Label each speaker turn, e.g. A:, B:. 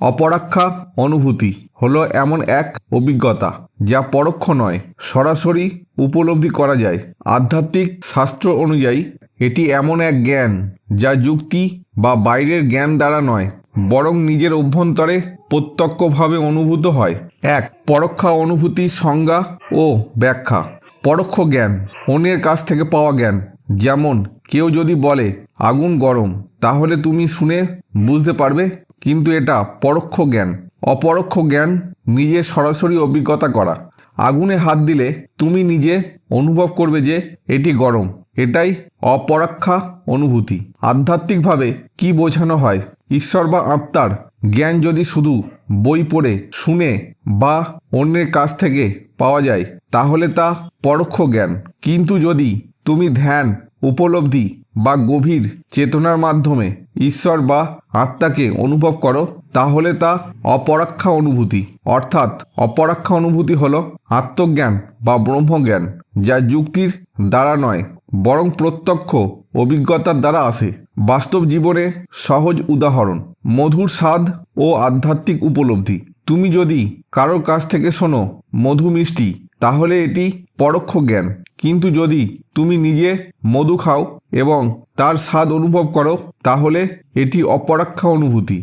A: অপরাক্ষা অনুভূতি হলো এমন এক অভিজ্ঞতা যা পরোক্ষ নয়, সরাসরি উপলব্ধি করা যায়। আধ্যাত্মিক শাস্ত্র অনুযায়ী, এটি এমন এক জ্ঞান যা যুক্তি বা বাইরের জ্ঞান দ্বারা নয়, বরং নিজের অভ্যন্তরে প্রত্যক্ষভাবে অনুভূত হয়। এক, পরোক্ষা অনুভূতি, সংজ্ঞা ও ব্যাখ্যা। পরোক্ষ জ্ঞান, অন্যের কাছ থেকে পাওয়া জ্ঞান। যেমন, কেউ যদি বলে, আগুন গরম তাহলে তুমি শুনে বুঝতে পারবে কিন্তু এটা পরোক্ষ জ্ঞান। অপরোক্ষ জ্ঞান, নিজে সরাসরি অভিজ্ঞতা করা। আগুনে হাত দিলে তুমি নিজে অনুভব করবে যে এটি গরম। এটাই অপরাক্ষা অনুভূতি। আধ্যাত্মিকভাবে কি বোঝানো হয়? ঈশ্বর বা আত্মার জ্ঞান যদি শুধু বই পড়ে, শুনে বা অন্যের কাছ থেকে পাওয়া যায়, তাহলে তা পরোক্ষ জ্ঞান। কিন্তু যদি তুমি ধ্যান, উপলব্ধি বা গভীর চেতনার মাধ্যমে ঈশ্বর বা আত্মাকে অনুভব করো, তাহলে তা অপরাক্ষা অনুভূতি। অর্থাৎ অপরাক্ষা অনুভূতি হল আত্মজ্ঞান বা ব্রহ্মজ্ঞান, যা যুক্তির দ্বারা নয়, বরং প্রত্যক্ষ অভিজ্ঞতার দ্বারা আসে। বাস্তব জীবনে সহজ উদাহরণ, মধুর স্বাদ ও আধ্যাত্মিক উপলব্ধি। তুমি যদি কারোর কাছ থেকে শোনো, মধু মিষ্টি, তাহলে এটি পরোক্ষ জ্ঞান। কিন্তু যদি তুমি নিজে মধু খাও এবং তার স্বাদ অনুভব করো তাহলে এটি অপরাক্ষা অনুভূতি।